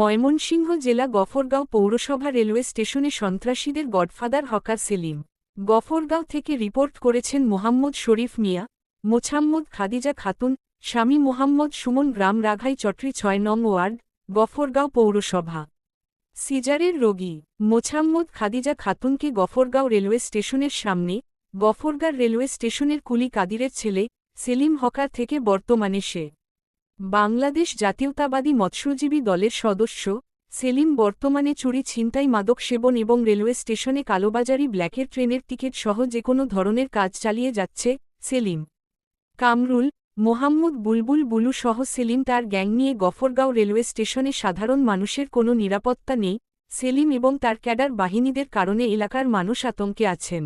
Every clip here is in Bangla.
ময়মনসিংহ জেলা গফরগাঁও পৌরসভা রেলওয়ে স্টেশনে সন্ত্রাসীদের গডফাদার হকার সেলিম। গফরগাঁও থেকে রিপোর্ট করেছেন মোহাম্মদ শরীফ মিয়া, মোছাম্মদ খাদিজা খাতুন, স্বামী মোহাম্মদ সুমন গ্রাম রাঘাই চট্রি ছয় নং ওয়ার্ড, গফরগাঁও পৌরসভা। সিজারের রোগী, মোছাম্মদ খাদিজা খাতুনকে গফরগাঁও রেলওয়ে স্টেশনের সামনে, গফরগাঁও রেলওয়ে স্টেশনের কুলি কাদিরের ছেলে, সেলিম হকার থেকে বর্তমানে সে বাংলাদেশ জাতীয়তাবাদী মৎস্যজীবী দলের সদস্য, সেলিম বর্তমানে চুরি, ছিনতাই, মাদক সেবন এবং রেলওয়ে স্টেশনে কালোবাজারি, ব্ল্যাকের ট্রেনের টিকিট সহ যে কোনো ধরনের কাজ চালিয়ে যাচ্ছে সেলিম। কামরুল, মোহাম্মদ বুলবুল বুলু সহ সেলিম তার গ্যাং নিয়ে গফরগাঁও রেলওয়ে স্টেশনে সাধারণ মানুষের কোনো নিরাপত্তা নেই, সেলিম এবং তার ক্যাডার বাহিনীদের কারণে এলাকার মানুষ আতঙ্কে আছেন।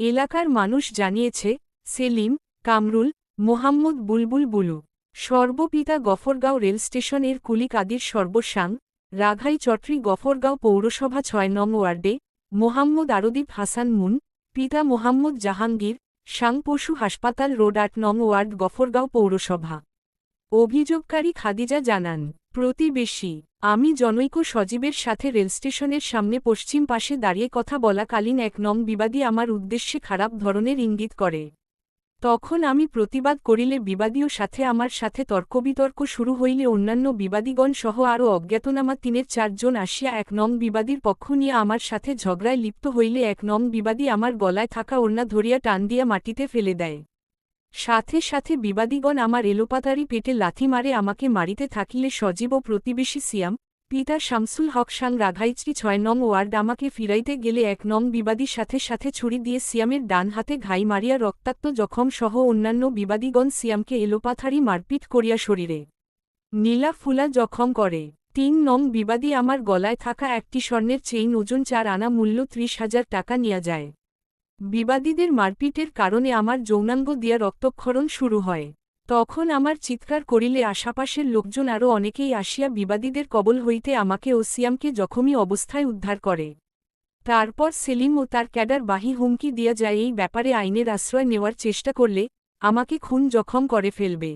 এলাকার মানুষ জানিয়েছে, সেলিম, কামরুল, মোহাম্মদ বুলবুল বুলু সর্বপিতা গফরগাঁও রেল স্টেশনের কুলি সর্বসাং রাঘাই চট্রি গফরগাঁও পৌরসভা ছয় নং ওয়ার্ডে, মোহাম্মদ আরদীপ হাসান মুন, পিতা মোহাম্মদ জাহাঙ্গীর সাং পশু হাসপাতাল রোড আট নং ওয়ার্ড গফরগাঁও পৌরসভা। অভিযোগকারী খাদিজা জানান, প্রতিবেশী, আমি জনৈক সজীবের সাথে রেলস্টেশনের সামনে পশ্চিম পাশে দাঁড়িয়ে কথা বলাকালীন এক নং বিবাদী আমার উদ্দেশ্যে খারাপ ধরনের ইঙ্গিত করে। তখন আমি প্রতিবাদ করিলে বিবাদীও সাথে আমার সাথে তর্কবিতর্ক শুরু হইলে অন্যান্য বিবাদীগণ সহ আরও অজ্ঞাতনামা তিনের চারজন আসিয়া এক নং বিবাদীর পক্ষ নিয়ে আমার সাথে ঝগড়ায় লিপ্ত হইলে এক নং বিবাদী আমার গলায় থাকা ওড়না ধরিয়া টান দিয়া মাটিতে ফেলে দেয়। সাথে সাথে বিবাদীগণ আমার এলোপাতারি পেটে লাথি মারে আমাকে মারিতে থাকিলে সজীব ও প্রতিবেশী সিয়াম পিতা শামসুল হক সাং রাঘাইচি ছয় নং ওয়ার্ড আমাকে ফিরাইতে গেলে এক নং বিবাদীর সাথে সাথে ছুরি দিয়ে সিয়ামের ডান হাতে ঘাই মারিয়া রক্তাক্ত জখম সহ অন্যান্য বিবাদীগণ সিয়ামকে এলোপাথারি মারপিট করিয়া শরীরে। নীলা ফুলা জখম করে। তিন নং বিবাদী আমার গলায় থাকা একটি স্বর্ণের চেইন ওজন চার আনা মূল্য ত্রিশ হাজার টাকা নিয়ে যায়। বিবাদীদের মারপিটের কারণে আমার যৌনাঙ্গ দিয়া রক্তক্ষরণ শুরু হয়। তখন আমার চিৎকার করিলে আশাপাশের লোকজন আরও অনেকেই আসিয়া বিবাদীদের কবল হইতে আমাকে ও সিয়ামকে জখমী অবস্থায় উদ্ধার করে। তারপর সেলিম ও তার ক্যাডার বাহি হুমকি দিয়া যায় এই ব্যাপারে আইনের আশ্রয় নেওয়ার চেষ্টা করলে আমাকে খুন জখম করে ফেলবে।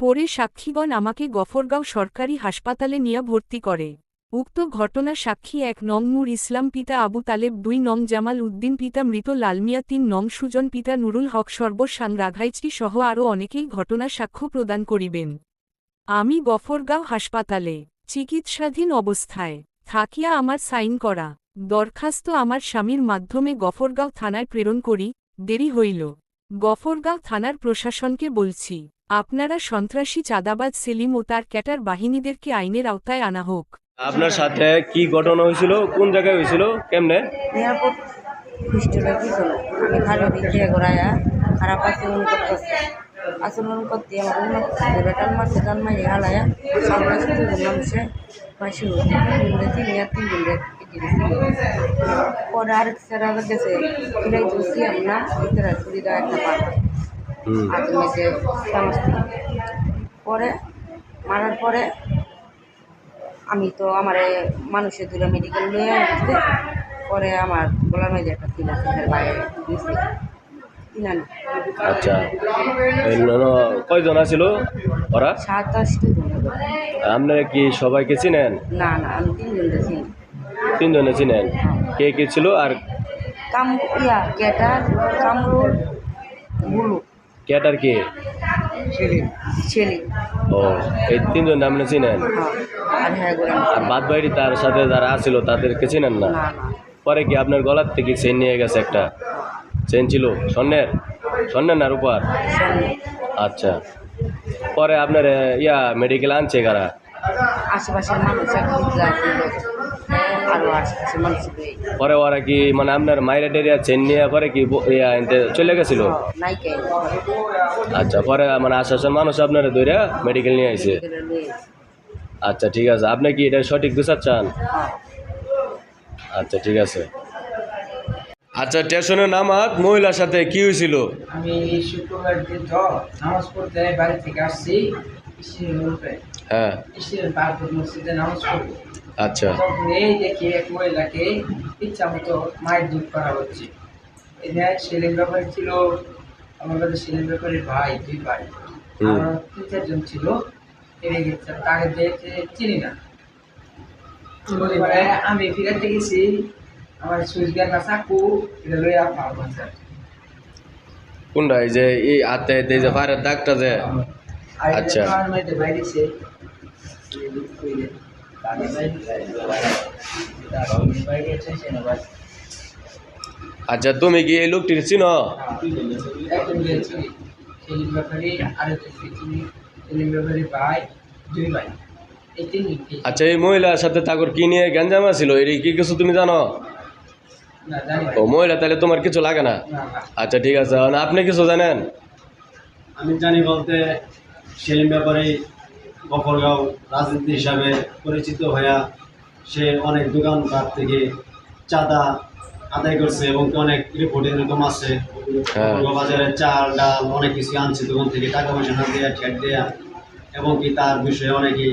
পরে সাক্ষীগণ আমাকে গফরগাঁও সরকারি হাসপাতালে নিয়ে ভর্তি করে। উক্ত ঘটনা সাক্ষী এক নং নূর ইসলাম পিতা আবু তালেব, দুই নং জামাল উদ্দিন পিতা মৃত লালমিয়া, তিন নং সুজন পিতা নুরুল হক সর্বসাং রাঘাইচি সহ আরও অনেকেই ঘটনা সাক্ষ্য প্রদান করিবেন। আমি গফরগাঁও হাসপাতালে, চিকিৎসাধীন অবস্থায়, থাকিয়া আমার সাইন করা, দরখাস্ত আমার স্বামীর মাধ্যমে গফরগাঁও থানায় প্রেরণ করি, দেরি হইল। গফরগাঁও থানার প্রশাসনকে বলছি, আপনারা সন্ত্রাসী চাঁদাবাজ সেলিম ও তার ক্যাটার বাহিনীদেরকে আইনের আওতায় আনা হোক। আপনার সাথে কি ঘটনা হয়েছিল? কোন জায়গায় হয়েছিল? কেমনে? এয়ারপোর্ট আমি খালি খারাপ আচরণ করতেছে আচরণ করতে আমার অন্য ধরে টান মারতে টান মারিয়ে হালাইয়া সামনে শুধু মানুষে ফাঁসি হচ্ছে তিন ইয়ার তিন দিন পরে আরেক স্যার আবার গেছে ফিলাই ধরছি আমরা ভিতরে সুবিধা একটা সমস্ত পরে মারার পরে আমি তো আমার মানুষের দূরে মেডিকেল নিয়ে আসতে পরে আমার গলার মধ্যে একটা তিন আছে বাইরে দিয়েছে আচ্ছা কয়জন আছিল ওরা? সাতাশটি ধন্যবাদ আপনারা কি সবাইকে চিনেন? না না আমি তিনজনে চিনেন? কে কে ছিল আর কাম ইয়া কেটার কামরুল বুলু ক্যাটার কে? ও এই তিনজন আপনি চিনেন? হ্যাঁ আর হ্যাঁ আর বাদ বাইরে তার সাথে যারা আছিল তাদেরকে চিনেন না? পরে কি আপনার গলার থেকে চেন নিয়ে গেছে একটা? চেন ছিল? স্বর্ণের? স্বর্ণের না রূপার? আচ্ছা। পরে আপনার ইয়া মেডিকেল আনছে কারা? আশেপাশের মানুষ আরও আশেপাশের মানুষ পরে ওরা কি মানে আপনার মাইরা টেরিয়া চেন নিয়ে পরে কি ব- চলে গেছিল? নাইকে। আচ্ছা পরে মানে আশ্বাসের মানুষ আপনার দৈরা মেডিকেল নিয়ে আইছে? আচ্ছা ঠিক আছে। আপনি কি এটা সঠিক বিচার চান? আচ্ছা ঠিক আছে। আচ্ছা স্টেশনের নামাত মহিলার সাথে কি হয়েছিল আমি শুক্রবার দিন তো নামাজ পড়তে বাড়ি থেকে আসছি হ্যাঁ। মসজিদে নামাজ পড়ব। আচ্ছা। এই দেখি এক মহিলাকে ইচ্ছা মতো মায়ের দুধ করা হচ্ছে। এখানে ব্যাপারী ছিল আমার কাছে সেলিম ব্যাপারীর ভাই দুই ভাই। তিন চারজন ছিল গেছে তাকে দেখে চিনি না। আমি ফিরাতে গেছি আমার সুইচ গেট না চাকু এটা লই আপনার স্যার কোনটা? এই যে এই হাতে এই যে ফায়ারের দাগটা যে? আচ্ছা। আচ্ছা তুমি কি এই লোকটির চিনো এই। আচ্ছা এই মহিলার সাথে তাকর কি নিয়ে গ্যাঞ্জামা ছিল এর কি কিছু তুমি জানো। ও মহিলা, তাহলে তোমার কিছু লাগে না আচ্ছা ঠিক আছে আপনি কিছু জানেন আমি জানি বলতে সেলিম ব্যাপারে গফরগাঁও রাজনীতি হিসাবে পরিচিত হইয়া সে অনেক দোকানপাট থেকে চাঁদা আদায় করছে এবং অনেক রিপোর্ট এরকম আছে। হ্যাঁ। বাজারে চাল ডাল অনেক কিছু আনছে দোকান থেকে টাকা পয়সা না দেওয়া ঠেট দেয়া। এবং কি তার বিষয়ে অনেকেই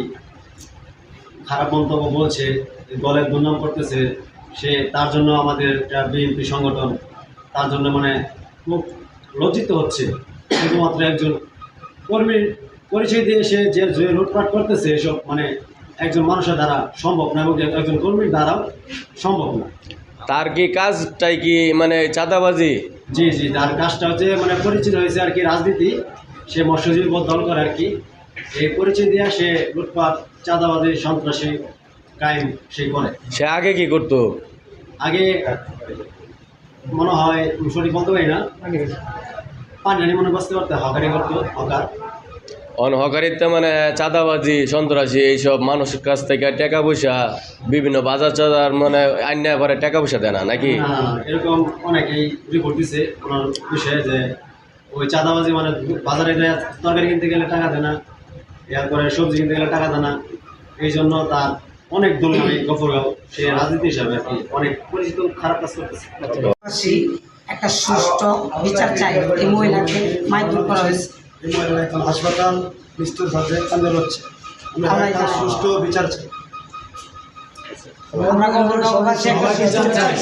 খারাপ মন্তব্য বলছে দলের দুর্নাম করতেছে। সে তার জন্য আমাদের একটা বিএনপি সংগঠন তার জন্য মানে খুব লজ্জিত হচ্ছে। শুধুমাত্র একজন কর্মীর পরিচয় দিয়ে সে যে যে লুটপাট করতেছে এসব মানে একজন মানুষের দ্বারা সম্ভব না এবং একজন কর্মীর দ্বারাও সম্ভব না। তার কি কাজটাই কি মানে চাঁদাবাজি? জি জি তার কাজটা হচ্ছে মানে পরিচিত হয়েছে আর কি রাজনীতি। সে মৎস্যজীবী দল করে আর কি। এই পরিচয় দিয়ে সে লুটপাট চাঁদাবাজি সন্ত্রাসী ক্রাইম সে করে। সে আগে কি করতো? আগে মনে হয় সঠিক বলতে পারি না। পানি মনে বসতে পারতে হকারি করতো হকার। অনহকারিতে মানে চাঁদাবাজি সন্ত্রাসী এইসব মানুষের কাছ থেকে টাকা পয়সা বিভিন্ন বাজার চাজার মানে আইনা পরে টাকা পয়সা দেয় না নাকি? এরকম অনেকেই রিপোর্ট দিছে ওনার বিষয়ে যে ওই চাঁদাবাজি মানে বাজারে তরকারি কিনতে গেলে টাকা দেয় না এরপরে সবজি কিনতে গেলে টাকা দেয় না এই জন্য তার অনেক দল নামে গফরগাঁও সে রাজনীতি হিসাবে আর কি অনেক পরিচিত খারাপ কাজ করতেছে। একটা সুষ্ঠু বিচার চাই এই মহিলাকে মারধর করা হয়েছে। বিমলের এখন হাসপাতাল নিস্তুর ভাবে কান্দন হচ্ছে। আমরা বিচার চাই। আমরা সবাই বিচার চাই।